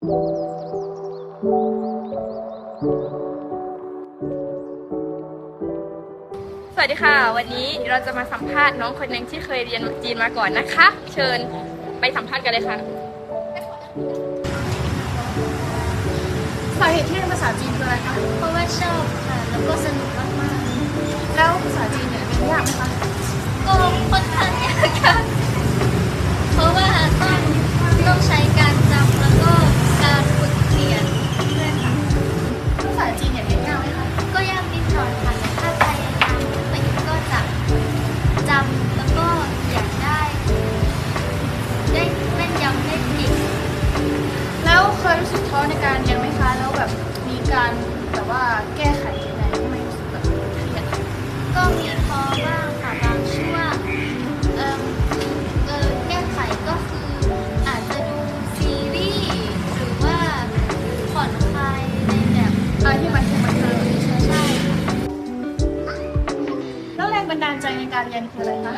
สวัสดีค่ะ วันนี้เราจะมาสัมภาษณ์น้องคนหนึ่งที่เคยเรียนจีนมาก่อนนะคะ เชิญไปสัมภาษณ์กันเลยค่ะสาเหตุที่เรียนภาษาจีนคืออะไรคะเพราะว่าชอบ ได้แม่นยำได้ดีแล้วเคยรู้สึกท้อในการเรียนไหมคะ แล้วแบบมีการแบบว่าแก้ไขยังไงให้ไม่รู้สึกแบบเครียดก็มีท้อบ้างค่ะบางช่วงเอ่มเออแก้ไขก็คืออาจจะดูซีรีส์หรือว่าผ่อนคลายในแบบอะไรที่มันคือมันเทิงใช่ไหมใช่แล้วแรงบันดาลใจในการเรียนคืออะไรคะ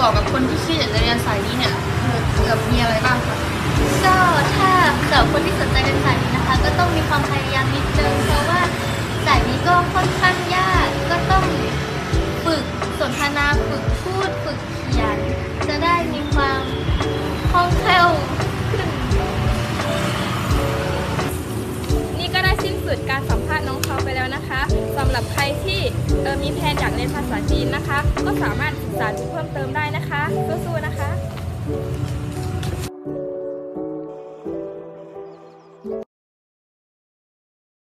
บอกกับคนที่คิดอยากจะเรียนสายนี้เนี่ยคือบมีอะไรบ้างคะก็ถ้าสำหรับคนที่สนใจเป็นสายนี้นะคะ ก็ต้องมีความพยายามนิดนึงเพราะว่าสายนี้ก็ค่อนข้างยากก็ต้องฝึกสนทนาฝึกพูดฝึกเขียน จะได้มีความคล่องแคล่วขึ้น นี่ก็ได้สิ้นสุดการสัมภาษณ์น้องเขาไปแล้วนะคะสำหรับใครที่ มีแพนอยากเรียนภาษาจีนนะคะ ก็สามารถศึกษาดูเพิ่มเติมได้นะคะสู้ๆนะคะ